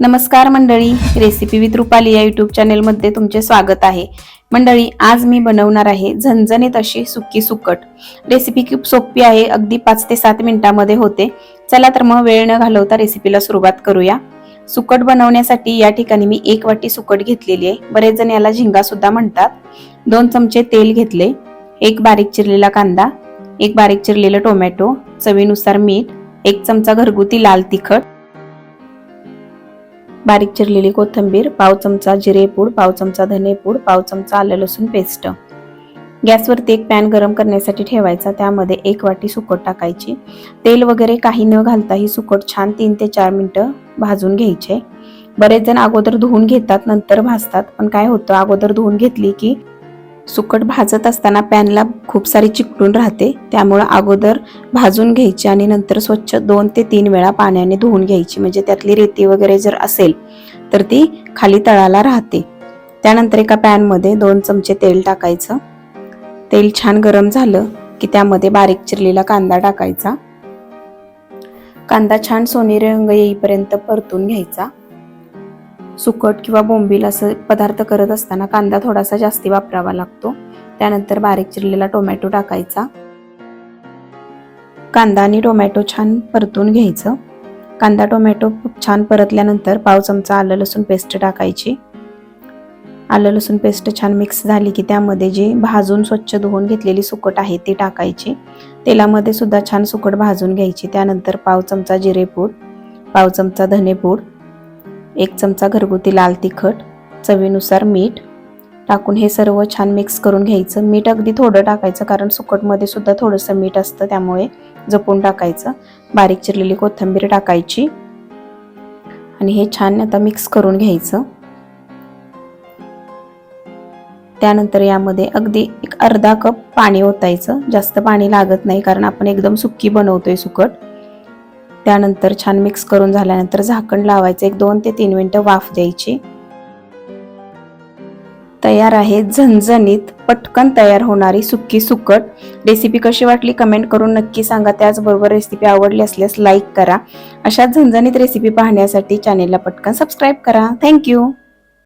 नमस्कार मंडळी recipe with Rupali या यूट्यूब चॅनेलमध्ये तुमचे स्वागत आहे. मंडळी आज मी बनवणार आहे झणझणीत अशी सुकी सुकट. रेसिपी खूप सोपी आहे अगदी पाच ते सात मिनिटांमध्ये होते. चला तर मग वेळ न घालवता रेसिपीला सुरुवात करूया. सुकट बनवण्यासाठी या ठिकाणी मी एक वाटी सुकट घेतलेली आहे. बरेच जण याला झिंगा सुद्धा म्हणतात. दोन चमचे तेल घेतले. एक बारीक चिरलेला कांदा एक बारीक चिरलेलं टोमॅटो चवीनुसार मीठ एक चमचा घरगुती लाल तिखट बारीक चिरलेली कोथिंबीर पाव चमचा जिरेपूड पाव चमचा धनेपूड पाव चमचा आलं लसूण पेस्ट. गॅसवरती एक पॅन गरम करण्यासाठी ठेवायचा त्यामध्ये एक वाटी सुकट टाकायची. तेल वगैरे काही न घालता ही सुकट छान तीन ते चार मिनटं भाजून घ्यायचे. बरेच जण अगोदर धुवून घेतात नंतर भाजतात. पण काय होतं अगोदर धुवून घेतली की सुकट भाजत असताना पॅनला खूप सारी चिकटून राहते. त्यामुळं अगोदर भाजून घ्यायची आणि नंतर स्वच्छ दोन ते तीन वेळा पाण्याने धुवून घ्यायची. म्हणजे त्यातली रेती वगैरे जर असेल तर ती खाली तळाला राहते. त्यानंतर एका पॅनमध्ये दोन चमचे तेल टाकायचं. तेल छान गरम झालं की त्यामध्ये बारीक चिरलेला कांदा टाकायचा. कांदा छान सोनेरी रंग येईपर्यंत परतून घ्यायचा. सुकट किंवा बोंबील असं पदार्थ करत असताना कांदा थोडासा जास्ती वापरावा लागतो. त्यानंतर बारीक चिरलेला टोमॅटो टाकायचा. कांदा आणि टोमॅटो छान परतून घ्यायचं. कांदा टोमॅटो छान परतल्यानंतर पाव चमचा आलं लसूण पेस्ट टाकायची. आलं लसूण पेस्ट छान मिक्स झाली की त्यामध्ये जी भाजून स्वच्छ धुवून घेतलेली सुकट आहे ती टाकायची. तेलामध्ये सुद्धा छान सुकट भाजून घ्यायची. त्यानंतर पाव चमचा जिरेपूड पाव चमचा धनेपूड एक चमचा घरगुती लाल तिखट चवीनुसार मीठ. टाकून हे सर्व छान मिक्स करून घ्यायचं. मीठ अगदी थोडं टाकायचं कारण सुकटमध्ये सुद्धा थोडंसं मीठ असतं त्यामुळे जपून टाकायचं. बारीक चिरलेली कोथिंबीर टाकायची. आणि हे छान आता मिक्स करून घ्यायचं. त्यानंतर यामध्ये अगदी एक अर्धा कप पाणी ओतायचं. जास्त पाणी लागत नाही कारण आपण एकदम सुक्की बनवतोय सुकट. त्यानंतर छान मिक्स करून झाल्यानंतर झाकण लावायचं. एक दोन ते तीन मिनिटं वाफ द्यायची. तयार आहे झणझणीत पटकन तयार होणारी सुक्की सुकट. रेसिपी कशी वाटली कमेंट करून नक्की सांगा. त्याचबरोबर रेसिपी आवडली असल्यास लाईक करा. अशा झणझणीत रेसिपी पाहण्यासाठी चॅनेलला पटकन सबस्क्राईब करा. थँक्यू